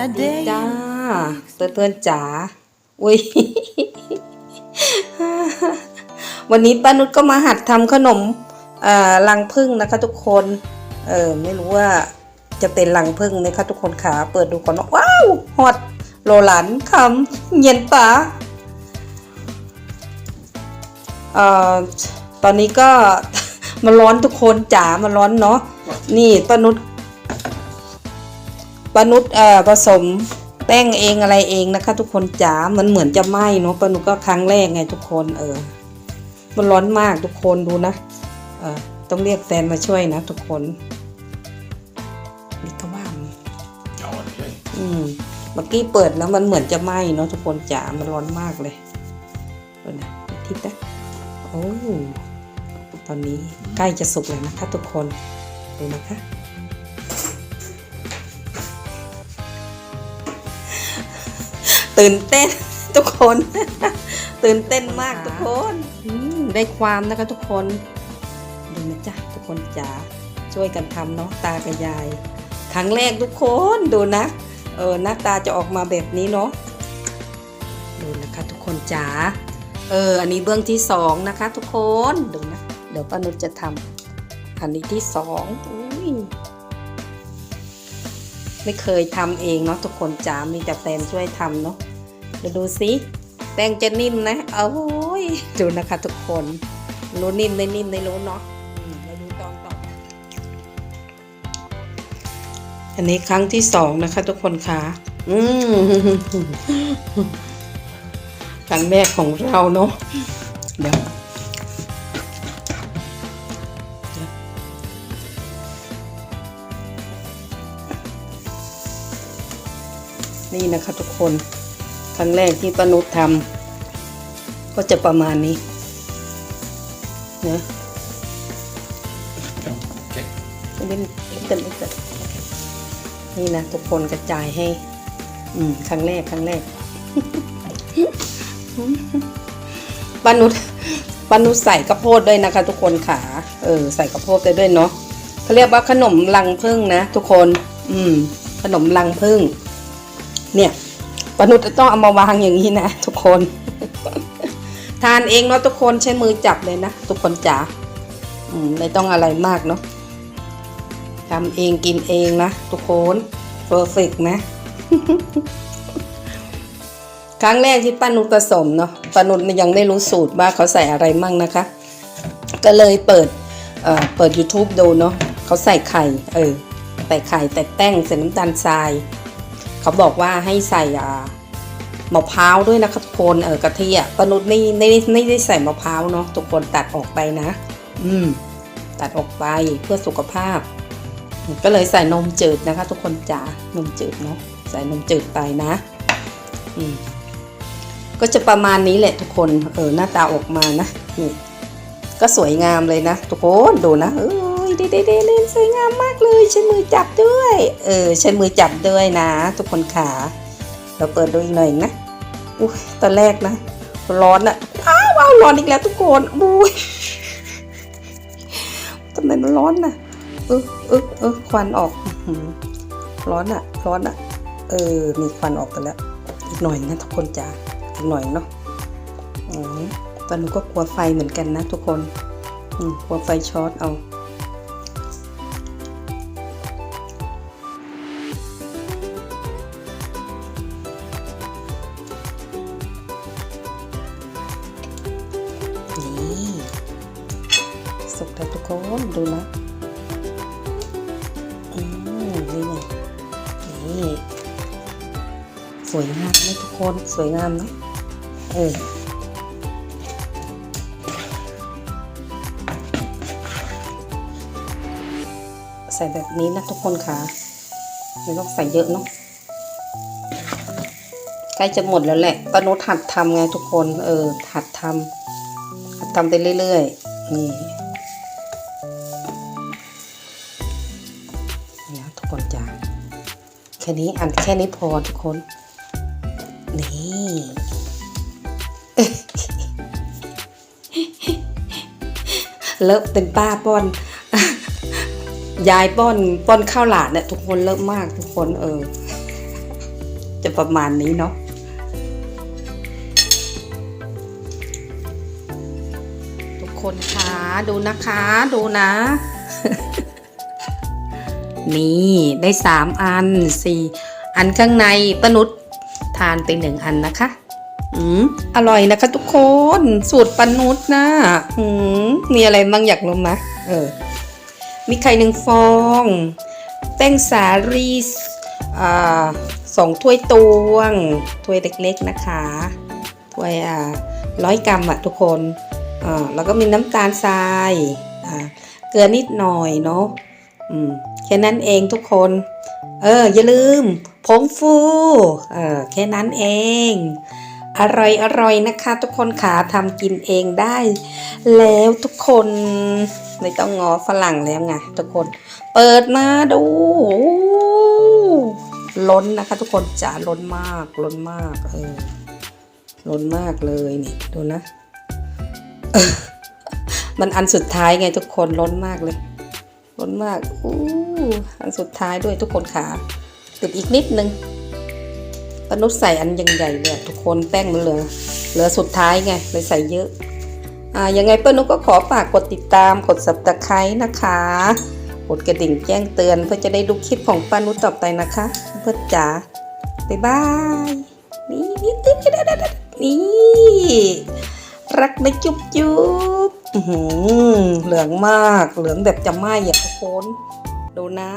a day จ้าเพื่อนเพื่อนๆจ๋าอุ้ยวันนี้ป้านุชก็มาหัดทำขนมลังพึ่งนะคะทุกคนเออไม่รู้ว่าจะเป็นลังพึ่งไหมคะทุกคนขาเปิดดูก่อนเนอะว้าวฮอตโลหลันคำเย็นปาเอ่อตอนนี้ก็มันร้อนทุกคนจ๋ามันร้อนเนาะนี่ป้านุช ปานุชเอ่อผสมแป้งเองอะไรเองนะคะ ทุกคนจ๋ามันเหมือนจะไหม้เนาะปานุชก็ครั้งแรกไงทุกคนเออ มันร้อนมากทุกคนดูนะเออต้องเรียกแฟนมาช่วยนะ ทุกคนนี่ก็ว่ามัน Ja, okej. อืมเมื่อกี้เปิดแล้วมันเหมือนจะไหม้เนาะทุกคนจ๋ามันร้อนมากเลยดูนะทิพย์นะโอ้ตอนนี้ใกล้จะสุกแล้วนะคะ ทุกคนดูนะคะ ตื่นเต้นทุกคน ตื่นเต้นมากทุกคนอืมได้ความนะคะทุกคนดูนะจ๊ะทุกคนจ๋าช่วยกันทำเนาะตากับยายครั้งแรกทุกคนดูนะเออหน้าตาจะออกมาแบบนี้เนาะดูนะคะทุกคนจ๋าเอออันนี้เบื้องที่สองนะคะ ทุกคนดูนะเดี๋ยวป้านุชจะทำอันนี้ที่สองอุ้ย ไม่เคยทำเองเนาะทุกคนจ๋ามีแต่แฟนช่วยทำเนาะเดี๋ยวดูสิแป้งจะนิ่มนะโอ้ยดูนะคะทุกคนรู้นิ่มไม่นิ่มไม่รู้เนาะมาดูต่อต่ออันนี้ครั้งที่สองนะคะ ทุกคนค่ะอืมครั้งแรกของเราเนาะเดี๋ยว นี่นะคะทุกคนครั้งแรกที่ป้านุชทำก็จะประมาณนี้เนะ Okej. เป็นเป็นเป็นนี่นะทุกคนกระจายให้ อืมครั้งแรกครั้งแรกปานุษปานุษใส่ข้าวโพดด้วยนะคะ ทุกคนขาเออ ใส่ข้าวโพดไปด้วยเนาะเขาเรียกว่าขนมลังพึ่งนะทุกคน อืม ขนมลังพึ่ง เนี่ยปนุษจะต้องเอามาวางอย่างนี้นะทุกคน ทานเองเนาะทุกคนใช้มือจับเลยนะทุกคนจ๋าไม่ต้องอะไรมากเนาะทำเองกินเองนะทุกคนเพอร์เฟกนะ ครั้งแรกที่ป้านุชผสมเนาะป้านุชยังไม่รู้สูตรว่าเขาใส่อะไรมั่งนะคะ ก็เลยเปิดเเปิด YouTube ดูเนาะเขาใส่ไข่ เออ ใส่ไข่แต่แป้งใส่น้ำตาลทราย เขาบอกว่าให้ใส่อ่ามะพร้าวด้วยนะคะทุกคนเออกะทิอะป้านุชไม่ไม่ได้ไม่ได้ใส่มะพร้าวเนาะทุกคนตัดออกไปนะ อืม ตัดออกไปเพื่อสุขภาพ ก็เลยใส่นมจืดนะคะ ทุกคนจ๋านมจืดเนาะใส่นมจืดไปนะอืมก็จะประมาณนี้แหละทุกคนเออหน้าตาออกมานะนี่ก็สวยงามเลยนะ ทุกคนดูนะเอ้ย เด้เดเดเล่นสวยงามมากเลยใช้มือจับด้วย เออใช้มือจับด้วยนะ ทุกคนขาเราเปิดดูอีกหน่อยนะอุ้ยตอนแรกนะ ร้อนอะอ้าวว้าวร้อนอีกแล้วทุกคนอุ้ยทำไมมันร้อนน่ะเออเออเออควันออกร้อนอะ่ะร้อนอะ่ะเออมีควันออกไปแล้ว อีกหน่อยนะทุกคนจ้าอีกหน่อยเนาะอตอนนี้ก็กลัวไฟเหมือนกันนะทุกคนกลัวไฟช็อตเอา สุกแล้วทุกคนดูนะอืมนี่ไงนี่สวยงามไหมทุกคนสวยงามนะเออใส่แบบนี้นะทุกคนค่ะไม่ต้องใส่เยอะเนาะใกล้จะหมดแล้วแหละปานุหัดทำไงทุกคน เออหัดทำหัดทำไปเรื่อยๆนี่ แค่นี้อันแค่นี้พอทุกคน นี่เลิฟเป็นป้าป้อน ยายป้อนป้อนข้าวหลานเนี่ยทุกคนเลิฟมากทุกคนเออ จะประมาณนี้เนาะทุกคนคะดูนะคะ ดูนะ นี่ได้สามอันสี่อันข้างในปนุษย์ทานไปหนึ่งอันนะคะ อืมอร่อยนะคะทุกคนสูตรปนุษนะอืมมีอะไรบ้างอยากรู้ไหมเออ มีไข่หนึ่งฟอง แป้งสาลีอ่าสองถ้วยตวง ถ้วยเล็กๆนะคะ ถ้วยอ่าร้อยกรัมอะทุกคนอ่าแล้วก็มีน้ำตาลทรายอ่าเกลือนิดหน่อยเนาะอืม ค่นั้นเองทุกคน เออ อย่าลืมผงฟูเออแค่นั้นเอง อร่อยอร่อยนะคะ ทุกคนขาทำกินเองได้ แล้วทุกคนไม่ต้องงอฝรั่งแล้วไงทุกคน เปิดมาดูโอ้ล้นนะคะ ทุกคนจ๋าล้นมากล้นมากเออล้นมากเลยนี่ดูนะ มันอันสุดท้ายไงทุกคนล้นมากเลย ล้นมากอู้อันสุดท้ายด้วยทุกคนขาติดอีกนิดนึงปนุษใส่อันยังใหญ่เลยทุกคนแป้งมันเหลือเหลือสุดท้ายไงเลยใส่เยอะอ่ายังไงเปิ้ลนุก็ขอฝากกดติดตามกด subscribe นะคะ กดกระดิ่งแจ้งเตือนเพื่อจะได้ดูคลิปของป้านุต่อไปนะคะ เพื่อจ๋าบ๊ายบายนี่นี่นี่นี่รักนะจุ๊บจุ๊บ เหลืองมาก เหลืองแบบจะไหม้อะทุกคน ดูนะ